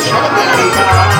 deixa.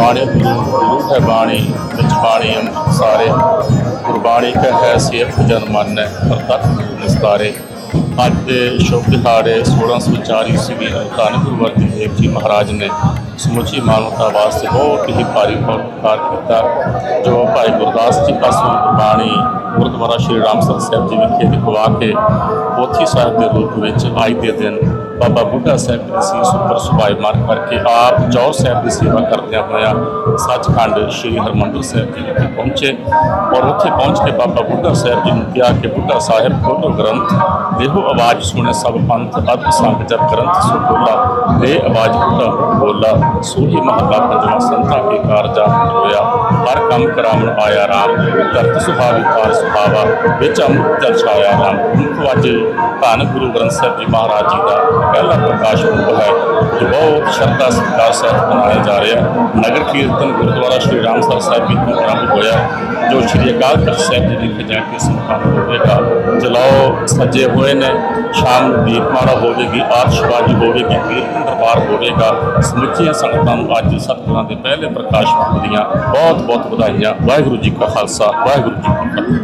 ਬਾਣੀ ਗੁਰੂ ਹੈ ਬਾਣੀ ਵਿੱਚ ਬਾਣੀ ਅੰਮ੍ਰਿਤ ਸਾਰੇ। ਗੁਰਬਾਣੀ ਕਾ ਹੈ ਸਿਰਫ ਜਨ ਮਨ ਹੈ, ਪ੍ਰਤੱਖ ਨਿਸਤਾਰੇ ਅੱਜ ਦੇ ਸ਼ੁਭ ਦਿਹਾੜੇ 1604 ਈਸਵੀ ਧੰਨ ਗੁਰੂ ਅਰਜਨ ਦੇਵ ਜੀ ਮਹਾਰਾਜ ਨੇ ਸਮੁੱਚੀ ਮਾਨਵਤਾ ਵਾਸਤੇ ਬਹੁਤ ਹੀ ਭਾਰੀ ਪਰਉਪਕਾਰ ਕੀਤਾ, ਜੋ ਭਾਈ ਗੁਰਦਾਸ ਜੀ ਪਾਸੋਂ ਗੁਰਬਾਣੀ ਗੁਰਦੁਆਰਾ ਸ਼੍ਰੀ ਰਾਮਸਰ ਸਾਹਿਬ ਜੀ ਵਿਖੇ ਲਿਖਵਾ ਕੇ ਪੋਥੀ ਸਾਹਿਬ ਦੇ ਰੂਪ ਵਿੱਚ ਅੱਜ ਦੇ ਦਿਨ ਬਾਬਾ ਬੁੱਢਾ ਸਾਹਿਬ ਦੀ ਸੀਸ ਉੱਪਰ ਸੁਭਾਈਮਾਨ ਕਰਕੇ ਆਪ ਜੌਰ ਸਾਹਿਬ ਦੀ ਸੇਵਾ ਕਰਦਿਆਂ ਹੋਇਆ ਸੱਚਖੰਡ ਸ੍ਰੀ ਹਰਮੰਦਰ ਸਾਹਿਬ ਜੀ ਵਿਖੇ ਪਹੁੰਚੇ ਔਰ ਉੱਥੇ ਪਹੁੰਚ ਕੇ ਬਾਬਾ ਬੁੱਢਾ ਸਾਹਿਬ ਜੀ ਨੂੰ ਕਿਹਾ ਕਿ ਬੁੱਢਾ ਸਾਹਿਬ ਖੋਲੋ ਗ੍ਰੰਥ ਦੇਹੋ ਆਵਾਜ਼ ਸੁਣੇ ਸਭ ਪੰਥ ਅਦ ਸੰਗ ਜਪ ਗ੍ਰੰਥ ਸੋ ਖੋਲਾ ਦੇ ਆਵਾਜ਼ ਬੁੱਢਾ ਬੋਲਾ ਸੋਹੀ ਮਹੱਲਾ ਪੰਜਵਾਂ ਸੰਤਾਂ ਕੇ ਕਾਰਜਾ ਹੋਇਆ ਹਰ ਕੰਮ ਕਰਾਵਣ ਆਇਆ ਰਾਮ ਧਰਤ ਸੁਹਾਵੀ ਕਾਰ ਸੁਹਾਵਾ ਵਿੱਚ ਅੰਮ੍ਰਿਤ ਜਲ ਛਾਇਆ ਰਾਮ ਮੁਖ ਅੱਜ ਧੰਨ ਗੁਰੂ ਗ੍ਰੰਥ ਸਾਹਿਬ ਜੀ ਮਹਾਰਾਜ ਜੀ ਦਾ ਪਹਿਲਾ ਪ੍ਰਕਾਸ਼ ਪੁਰਬ ਹੈ, ਜੋ ਬਹੁਤ ਸ਼ਰਧਾ ਸਤਿਕਾਰ ਸਹਿਤ ਮਨਾਇਆ ਜਾ ਰਿਹਾ ਨਗਰ ਕੀਰਤਨ ਗੁਰਦੁਆਰਾ ਸ਼੍ਰੀ ਰਾਮਸਰ ਸਾਹਿਬ ਜੀ ਤੋਂ ਆਰੰਭ ਹੋਇਆ, ਜੋ ਸ਼੍ਰੀ ਅਕਾਲ ਤਖਤ ਸਾਹਿਬ ਜੀ ਵਿਖੇ ਜਾ ਕੇ ਸੰਪੰਨ ਹੋਵੇਗਾ ਜਲਾਓ ਸੱਜੇ ਹੋਏ ਨੇ, ਸ਼ਾਮ ਨੂੰ ਦੀਪਮਾਲਾ ਹੋਵੇਗੀ ਆਤਿਸ਼ਬਾਜ਼ੀ ਹੋਵੇਗੀ, ਕੀਰਤਨ ਦਰਬਾਰ ਹੋਵੇਗਾ। ਸਮੁੱਚੀਆਂ ਸੰਗਤਾਂ ਨੂੰ ਅੱਜ ਸਤਿਗੁਰਾਂ ਦੇ ਪਹਿਲੇ ਪ੍ਰਕਾਸ਼ ਪੁਰਬ ਦੀਆਂ ਬਹੁਤ ਬਹੁਤ ਵਧਾਈਆਂ। ਵਾਹਿਗੁਰੂ ਜੀ ਕਾ ਖਾਲਸਾ, ਵਾਹਿਗੁਰੂ ਜੀ ਕੀ ਫਤਿਹ।